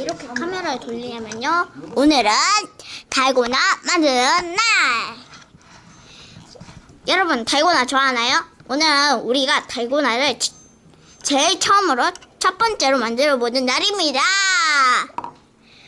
이렇게 카메라를 돌리냐면요. 오늘은 달고나 만드는 날. 여러분 달고나 좋아하나요? 오늘은 우리가 달고나를 치- 제일 처음으로 첫 번째로 만들어 보는 날입니다.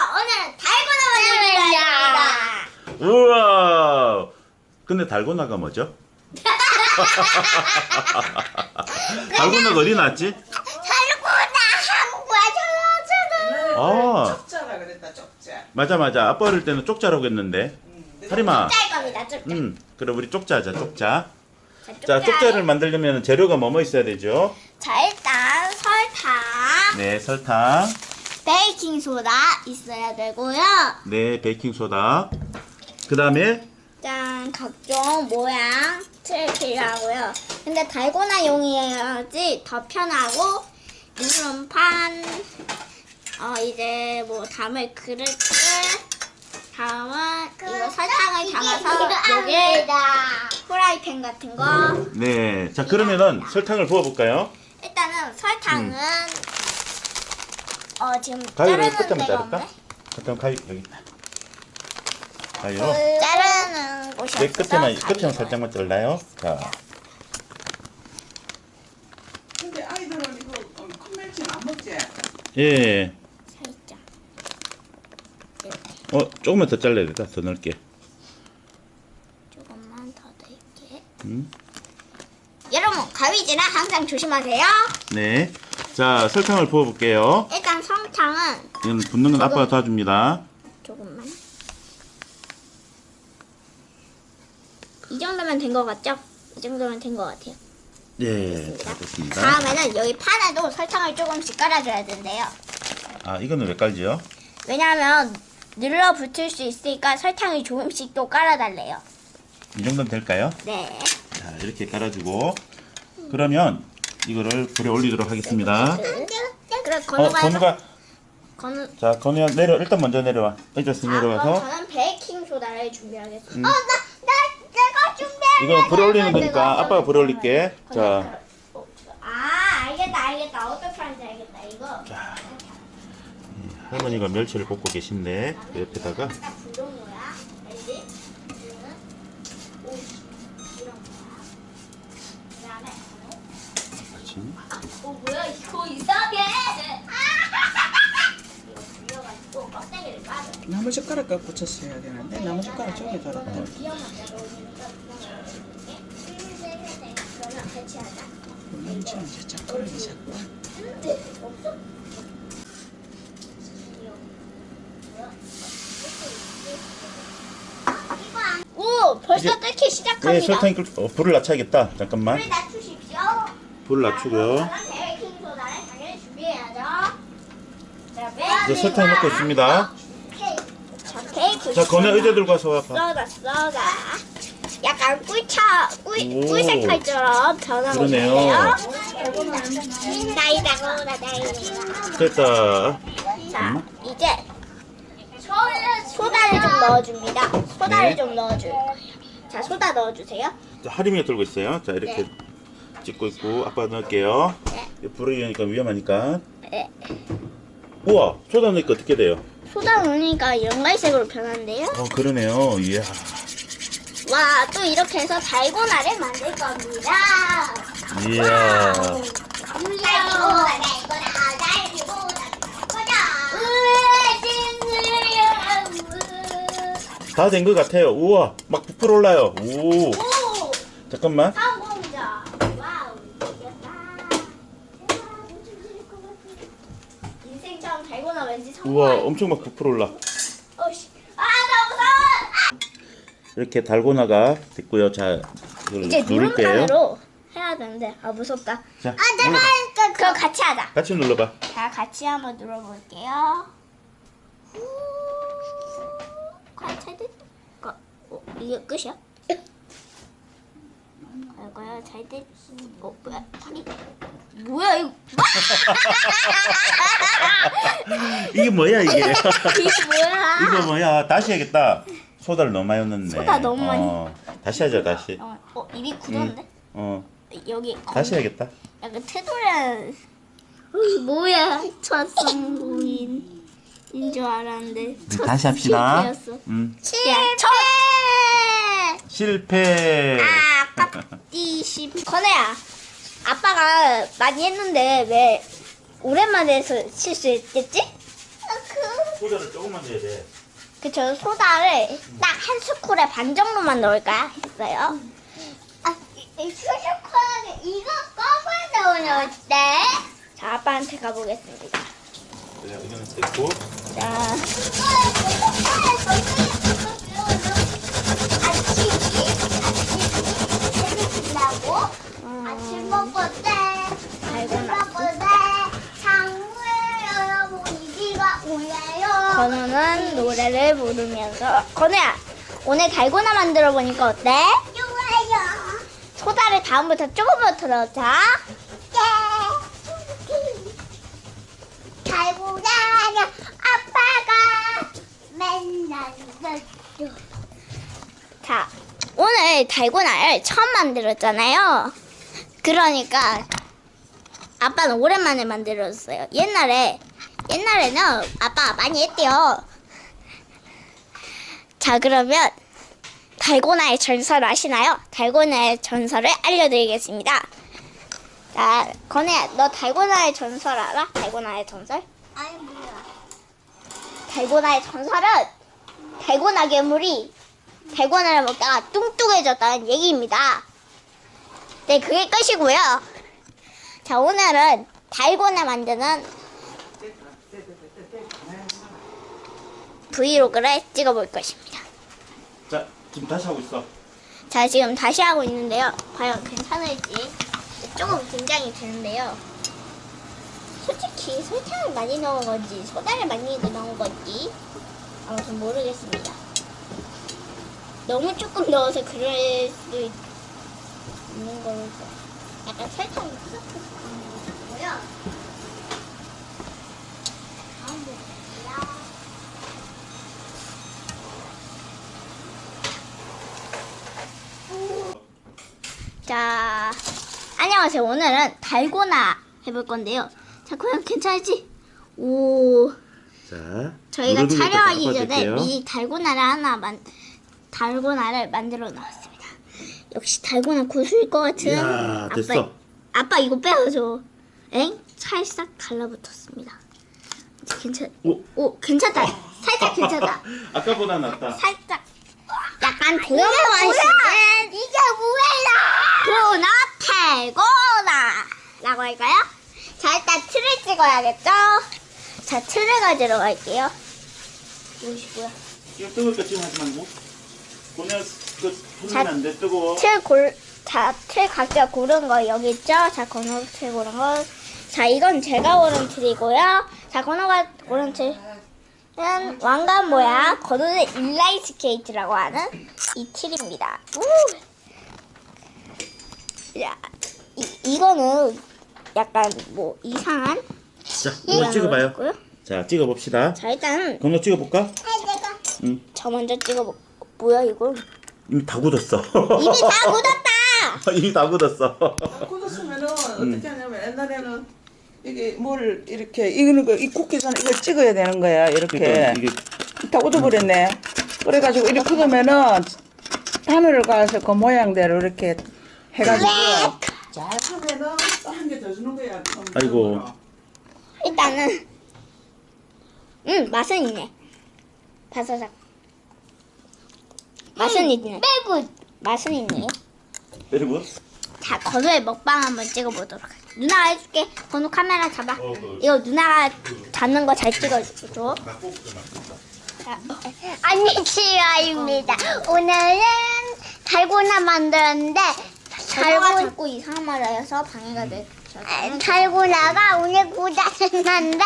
오늘은 달고나 만드는 날입니다. 우와. 근데 달고나가 뭐죠? 달고나가 어디 났지? 달고나 한국에 저러잖 아. 아, 쪽자라 그랬다 쪽자. 맞아 맞아. 아빠 어릴 때는 쪽자라고 했는데. 하리마. 짤 겁니다. 쪽. 음, 그럼 우리 쪽자자 쪽자. 자, 자, 쪽자를 만들려면 재료가 뭐뭐 있어야 되죠? 자 일단 설탕, 네, 설탕. 베이킹 소다 있어야 되고요. 네, 베이킹 소다. 그다음에 짠 각종 모양 틀 필요하고요. 근데 달고나 용이어야지 더 편하고 물론판 어 이제 뭐 담을 그릇을 다음은 이거 설탕을 담아서 여기 프라이팬 같은 거 네. 자, 그러면은 설탕을 부어 볼까요? 일단은 설탕은 어 지금 가위로 자르는 끝에 데가 자를까? 없네. 잠깐 가위 여기 있다. 가위로. 자르는 곳이 네, 없어서 끝에만 가위로. 끝에만 살짝만 잘라요. 자, 근데 아이들은 이거 어, 큰 멸치는 안 먹지. 예. 어, 조금만 더 잘라야 되다. 더 넓게. 조금만 더 넣을게. 음. 여러분 가위질은 항상 조심하세요. 네. 자, 설탕을 부어 볼게요. 일단 설탕은 이건 붓는 건 아빠가 도와줍니다. 조금만. 이 정도면 된 것 같죠? 이 정도면 된 것 같아요. 예, 다 됐습니다. 다음에는 여기 판에도 설탕을 조금씩 깔아줘야 된대요. 아, 이거는 왜 깔지요? 왜냐하면 눌러 붙을 수 있으니까 설탕을 조금씩 또 깔아달래요. 이 정도면 될까요? 네. 자, 이렇게 깔아주고 그러면 이거를 불에 올리도록 하겠습니다. 그래 어, 건우가 건우 자, 건우야 내려 일단 먼저 내려와. 자, 그럼 내려와서 저는 베이킹 소다를 준비하겠습니다. 음. 어, 나, 나, 내가 준비해. 이거 불에 올리는 거니까 아빠가 불에 올릴게. 자, 어, 아, 알겠다, 알겠다. 어떻게 하는지 알겠다. 이거. 할머니가 멸치를 볶고 계신데 그 옆에다가. 나무 젓가락 갖고 해야 되는데 나무 젓가락 저기 하자. 멸치는 이제 젓가락이 자꾸. 근데 없어? 오 벌써 이제- 끓기 시작합니다. 네, 설탕이 끓 어, 불을 낮춰야겠다. 잠깐만. 불 낮추십시오. 불 낮추고요. 베이킹 소다를 당연히 준비해야죠. 자, 이제 설탕 넣고 있습니다. 자, 자, 건우 의자 들고 와서 와봐. 써다 써다. 약간 꿀차 꿀 오. 꿀색깔처럼 변하고 그러네요. 있어요. 나이다고 나이다. 됐다. 자, 이제 소다를 좀 넣어줍니다. 소다를 네. 좀 넣어줄 거예요. 자, 소다 넣어주세요. 자, 하림이가 들고 있어요. 자, 이렇게 네. 찍고 있고 아빠 넣을게요. 네. 불을 여니까 위험하니까. 네. 우와, 소다 넣으니까 어떻게 돼요? 소다 넣으니까 연갈색으로 변한대요. 어, 그러네요. 이야. 와, 또 이렇게 해서 달고나를 만들 겁니다. 이야. 달고나, 다 된 것 같아요. 우와, 막 부풀어 올라요. 오, 오, 잠깐만. 성공자. 와우, 이겼다. 인생처럼 달고나 왠지 성공. 우와, 엄청 막 부풀어 올라. 어씨, 아, 나 무서워. 이렇게 달고나가 됐고요. 자, 이걸 이제 누를 거예요. 누름판으로 해야 되는데 아 무섭다. 자, 아 눌러봐. 내가 그럼 같이 하자. 같이 눌러봐. 자 같이 한번 눌러볼게요. 과연 됐? 거, 어, 이게 끝이야? 아이고야 잘 됐. 어 뭐야 다리? 뭐야 이거? 이게 뭐야, 이게? 이게 뭐야? 이거 뭐야? 다시 해야겠다. 소다를 너무 많이 넣네. 소다 너무 많이. 어, 다시 하자, 다시. 어, 어 입이 굳었는데? 어, 여기 다시 해야겠다. 약간 테두리는 어이, 뭐야 첫 성공인 줄 알았는데 네, 다시 합시다. 음, 실패. 실패. 아, 아깝디 십. 건우야, 아빠가 많이 했는데 왜 오랜만에 해서 실수했겠지? 소자를 조금만 줘야 돼. 그쵸 소다를 딱 한 스쿨에 반 정도만 넣을까 했어요. 아, 이 수수콜하게 이거 꺼서 넣으면 어때? 자, 아빠한테 가보겠습니다. 그래, 이거는 됐고. 자, 아침 먹고 때, 달고나. 먹고 때, 장구에 여러분 이기가 오예요. 건우는 노래를 부르면서 건우야, 오늘 달고나 만들어 보니까 어때? 좋아요. 소다를 다음부터 조금부터 넣자. 예. 달고나냐 아빠가 맨날 넣죠. 자, 오늘 달고나를 처음 만들었잖아요. 그러니까 아빠는 오랜만에 만들었어요. 옛날에 옛날에는 아빠가 많이 했대요. 자, 그러면 달고나의 전설 아시나요? 달고나의 전설을 알려드리겠습니다. 자, 건우야, 너 달고나의 전설 알아? 달고나의 전설? 아니 뭐야? 달고나의 전설은 달고나 괴물이 달고나를 먹다가 뚱뚱해졌다는 얘기입니다. 네, 그게 끝이고요. 자, 오늘은 달고나 만드는 브이로그를 찍어볼 것입니다. 자, 지금 다시 하고 있어. 자, 지금 다시 하고 있는데요. 과연 괜찮을지 조금 긴장이 되는데요. 솔직히 설탕을 많이 넣은 건지 소다를 많이 넣은 건지 아무튼 모르겠습니다. 너무 조금 넣어서 그럴 수 있- 있는 거로 약간 설탕이 푸석푸석한 거 같고요. 다음. 자, 안녕하세요. 오늘은 달고나 해볼 건데요. 자, 과연 괜찮을지? 오, 자, 저희가 촬영하기 전에. 이 달고나를 하나 만 달고나를 만들어 놨습니다. 역시 달고나 고수일 것 같은 이야, 됐어. 아빠. 아빠 이거 빼야죠. 엥? 찰싹 달라붙었습니다. 이제 괜찮. 오. 오, 괜찮다. 살짝 괜찮다. 아까보다 낫다. 살짝. 약간 도마와시는 이게 뭐예요? 도나 달고나라고 할까요? 자 일단 틀을 찍어야겠죠? 자 틀을 가지러 갈게요. 이것이 뭐야? 이거 뜨거울 까 지금 하지 말고. 보면 그 자, 손이 안 돼, 뜨거워. 틀 골, 자, 틀 각자 고른 거 여기 있죠? 자, 건호 틀 고른 거. 자, 이건 제가 고른 틀이고요. 자, 건호가 고른 틀은 왕관 모양, 건호는 인라인 스케이트라고 하는 이 틀입니다. 우! 야, 이, 이거는 약간 뭐 이상한 자, 이거 찍어봐요. 있고요. 자, 찍어봅시다. 자, 일단 건너 찍어볼까? 아 내가 응. 저 먼저 찍어보. 뭐야 이거? 이미 다 굳었어. 이미 다 묻었다. 이미 다 굳었어. 굳었으면은 어떻게 하냐면 옛날에는 이게 뭘 이렇게 이거는 거이 전에 이걸 찍어야 되는 거야 이렇게 그러니까 이게 다 굳어버렸네. 그래가지고 이렇게 굳으면은 바늘을 가서 그 모양대로 이렇게 해가지고 잘 하면은 또 한 개 더 주는 거야. 아이고. 일단은 음 맛은 있네. 바사삭. 맛은 있네. 빼고 맛은 있네. 그리고 자 건우의 먹방 한번 찍어보도록 할게. 누나가 해줄게. 건우 카메라 잡아. 어, 그- 이거 누나가 잡는 거 잘 찍어줘. 자, 안녕하십니까. 오늘은 달고나 만들었는데 달고 달고 자꾸 이상한 말을 해서 방해가 돼. 아, 달고나가 오늘 고장났는데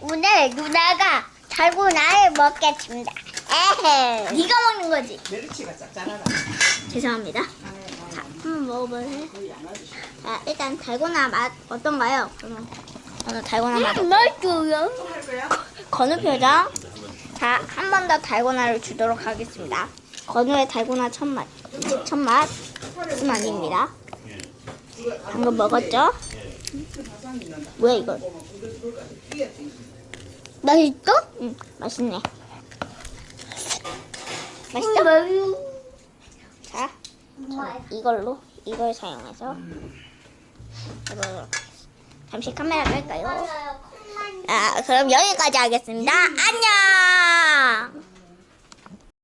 오늘 누나가 달고나를 먹겠습니다. 에헤. 네가 먹는 거지. 멸치가 짭짤하다. 죄송합니다. 자, 한번 먹어볼래? 자, 일단 달고나 맛 어떤가요? 그러면 오늘 달고나 맛 어때요? 맛있어요. 할 거야? 건우 표정. 자, 한 번 더 달고나를 주도록 하겠습니다. 건우의 달고나 첫 맛. 첫 맛. 수만입니다. 방금 먹었죠? 뭐야 이거? 맛있어? 응, 맛있네. 맛있어? 자, 자, 이걸로 이걸 사용해서 잠시 카메라 끌까요? 아, 그럼 여기까지 하겠습니다. 안녕.